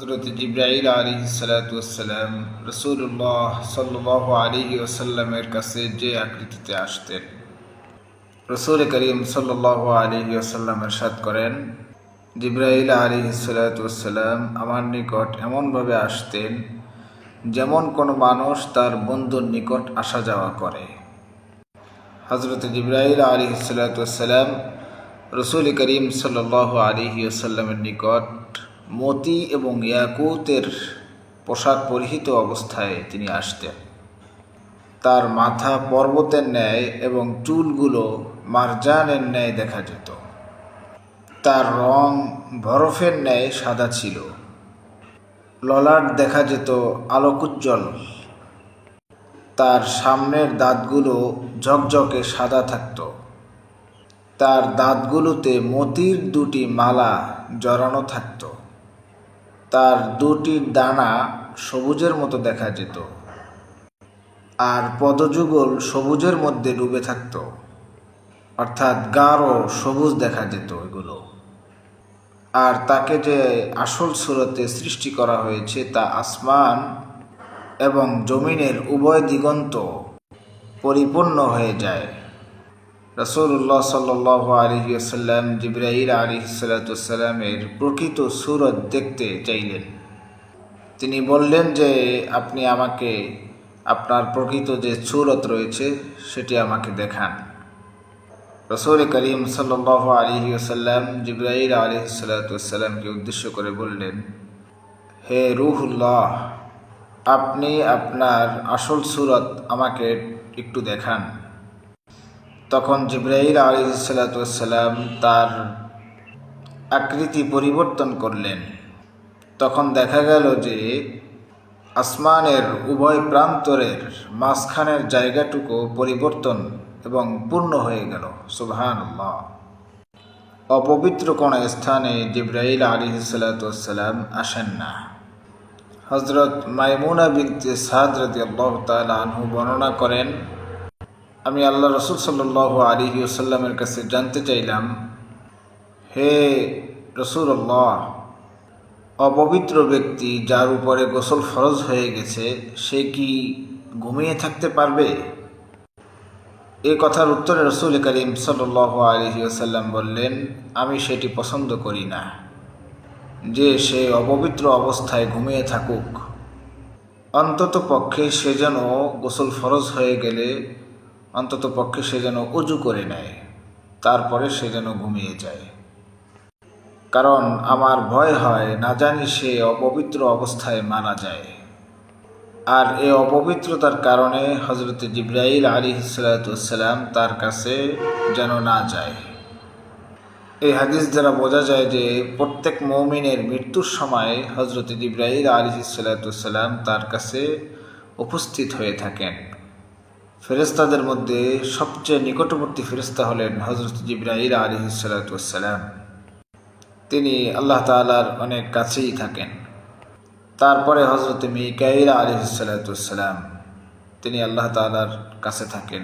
হজরত জিব্রাইল আলী সালাতাম রসুল্লাহ সাল্লাহ আলী ওসাল্লামের কাছে যে আকৃতিতে আসতেন, রসুল করিম সাল্লাহ আলী ওসাল্লাম এরশাদ করেন, জিব্রাইল আলী সালাতাম আমার নিকট এমনভাবে আসতেন যেমন কোনো মানুষ তার বন্ধুর নিকট আসা যাওয়া করে। হজরত জিব্রাহিল আলী সালাতাম রসুল করিম সাল্লাহ আলী ওসাল্লামের নিকট মতি এবং ইয়াকুতের পোশাক পরিহিত অবস্থায় তিনি আসতেন। তার মাথা পর্বতের ন্যায় এবং চুলগুলো মারজানের ন্যায় দেখা যেত। তার রং বরফের ন্যায় সাদা ছিল। ললাট দেখা যেত আলোকুজ্জ্বল। তার সামনের দাঁতগুলো ঝকঝকে সাদা থাকত। তার দাঁতগুলোতে মতির দুটি মালা জড়ানো থাকত। তার দুটি দানা সবুজের মতো দেখা যেত আর পদযুগল সবুজের মধ্যে ডুবে থাকত। অর্থাৎ গাঢ় সবুজ দেখা যেত এগুলো। আর তাকে যে আসল সুরতে সৃষ্টি করা হয়েছে তা আসমান এবং জমিনের উভয় দিগন্ত পরিপূর্ণ হয়ে যায়। রসুল্লাহ সাল্লাহ আলহিউসাল্লাম জিব্রাহিল আলী সাল্লাতামের প্রকৃত সুরত দেখতে চাইলেন। তিনি বললেন যে, আপনি আমাকে, আপনার প্রকৃত যে সুরত রয়েছে, সেটি আমাকে দেখান। রসুল করিম সাল্লাহ আলহিউসাল্লাম জিব্রাহিল আলী সাল্লাতামকে উদ্দেশ্য করে বললেন, হে রুহুল্লাহ, আপনি আপনার আসল সুরত আমাকে একটু দেখান। তখন জিব্রাহিল আলী সাল্লাতাম তার আকৃতি পরিবর্তন করলেন। তখন দেখা গেল যে আসমানের উভয় প্রান্তরের মাঝখানের জায়গাটুকু পরিবর্তন এবং পূর্ণ হয়ে গেল। সুবহান অপবিত্র কোন স্থানে জিব্রাহিল আলী সাল্লাতাম আসেন না। হজরত মাইমুনা বিনতে সাদ আল্লাহ তালু বর্ণনা করেন আমি আল্লাহ রসুল সাল্লাহ আলী ওসাল্লামের কাছে জানতে চাইলাম, হে রসুল্লাহ অপবিত্র ব্যক্তি যার উপরে গোসল ফরজ হয়ে গেছে, সে কি ঘুমিয়ে থাকতে পারবে? এ কথার উত্তরে রসুল করিম সাল্লাহ আলহি ওসাল্লাম বললেন, আমি সেটি পছন্দ করি না। যে সে অপবিত্র অবস্থায় ঘুমিয়ে থাকুক অন্তত পক্ষে সে যেন গোসল ফরজ হয়ে গেলে অন্তত পক্ষে সে যেন উজু করে নেয়, তারপরে সে যেন ঘুমিয়ে যায়। কারণ আমার ভয় হয় না জানি সে অপবিত্র অবস্থায় মারা যায়। আর এ অপবিত্রতার কারণে হজরত জিব্রাইল আলী সালাতাম তার কাছে যেন না যায়। এই হাদিস দ্বারা বোঝা যায় যে প্রত্যেক মৌমিনের মৃত্যুর সময় হজরত জিব্রাইল আলী সালাতাম তার কাছে উপস্থিত হয়ে থাকেন। ফেরেস্তাদের মধ্যে সবচেয়ে নিকটবর্তী ফেরেস্তা হলেন হজরত জিব্রাহিল আলী সালাতাম তিনি আল্লাহ তালার অনেক কাছেই থাকেন। তারপরে হজরত মিকাইল আলী সালাতাম তিনি আল্লাহ তালার কাছে থাকেন।